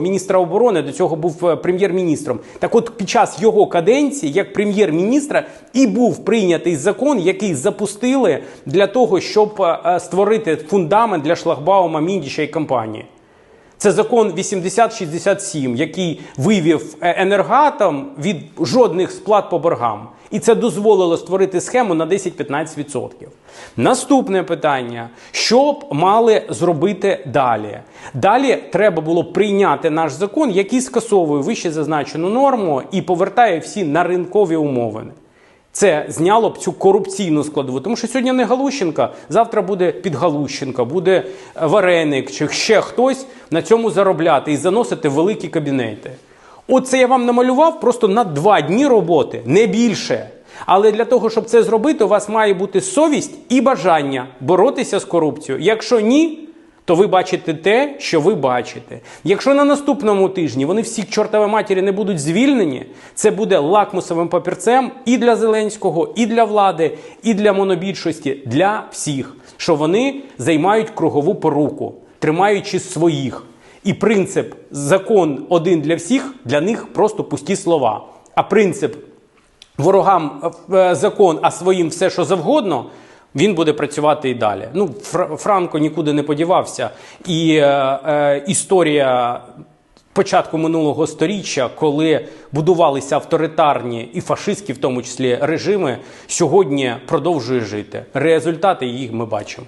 міністра оборони, до цього був е, прем'єр-міністром. Так от під час його каденції, як прем'єр-міністра, і був прийнятий закон, який запустили для того, щоб е, створити фундамент для шлагбаума Міндіча і компанії. Це закон 8067, який вивів е, енергатом від жодних сплат по боргам. І це дозволило створити схему на 10-15%. Наступне питання: що б мали зробити далі? Далі треба було прийняти наш закон, який скасовує вище зазначену норму і повертає всі на ринкові умовини. Це зняло б цю корупційну складову. Тому що сьогодні не Галущенка, завтра буде Підгалущенка, буде Вареник чи ще хтось на цьому заробляти і заносити великі кабінети. Оце я вам намалював просто на два дні роботи, не більше. Але для того, щоб це зробити, у вас має бути совість і бажання боротися з корупцією. Якщо ні, то ви бачите те, що ви бачите. Якщо на наступному тижні вони всі к чортовій матері не будуть звільнені, це буде лакмусовим папірцем і для Зеленського, і для влади, і для монобільшості, для всіх, що вони займають кругову поруку, тримаючи своїх. І принцип закон один для всіх для них просто пусті слова. А принцип ворогам е, закон, а своїм все, що завгодно. Він буде працювати і далі. Ну, Фра- Франко нікуди не подівався. І е, е, історія початку минулого сторіччя, коли будувалися авторитарні і фашистські, в тому числі режими, сьогодні продовжує жити. Результати їх ми бачимо.